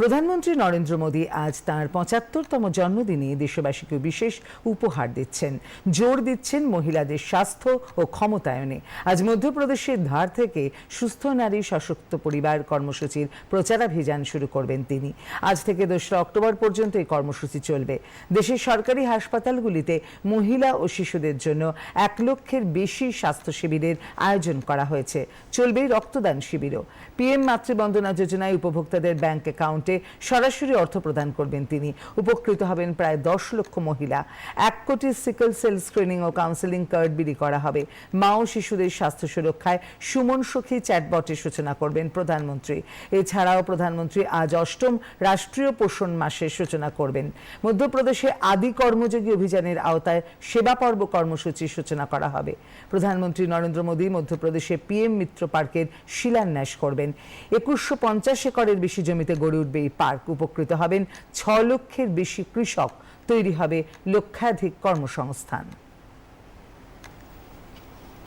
প্রধানমন্ত্রী নরেন্দ্র মোদী আজ তাঁর পঁচাত্তরতম জন্মদিনে দেশবাসীকে বিশেষ উপহার দিচ্ছেন। জোর দিচ্ছেন মহিলাদের স্বাস্থ্য ও ক্ষমতায়নে। আজ মধ্যপ্রদেশের ধার থেকে সুস্থ নারী সশক্ত পরিবার কর্মসূচির প্রচারাভিযান শুরু করবেন তিনি। আজ থেকে দোসরা অক্টোবর পর্যন্ত এই কর্মসূচি চলবে। দেশের সরকারি হাসপাতালগুলিতে মহিলা ও শিশুদের জন্য এক লক্ষের বেশি স্বাস্থ্য শিবিরের আয়োজন করা হয়েছে। চলবে রক্তদান শিবিরও। পিএম মাতৃবন্দনা যোজনায় উপভোক্তাদের ব্যাংক অ্যাকাউন্টে সরাসরি অর্থ প্রদান করবেন তিনি। উপকৃত হবেন প্রায় দশ লক্ষ মহিলা। এক কোটি সিকল সেল স্ক্রিনিং ও কাউন্সেলিং কার্ড বিলি করা হবে। মা ও শিশুদের স্বাস্থ্য সুরক্ষায় সুমন সখী চ্যাটবটের সূচনা করবেন প্রধানমন্ত্রী। এছাড়াও প্রধানমন্ত্রী আজ অষ্টম রাষ্ট্রীয় পোষণ মাসের সূচনা করবেন। মধ্যপ্রদেশে আদি কর্মযোগী অভিযানের আওতায় সেবা পর্ব কর্মসূচির সূচনা করা হবে। প্রধানমন্ত্রী নরেন্দ্র মোদী মধ্যপ্রদেশে পিএম মিত্র পার্কের শিলান্যাস করবেন। একুশশো পঞ্চাশ একরের বেশি জমিতে গড়ে উঠবে এই পার্ক উপকৃত হবেন। ছ লক্ষের বেশি কৃষক তৈরি হবে লক্ষাধিক কর্মসংস্থান।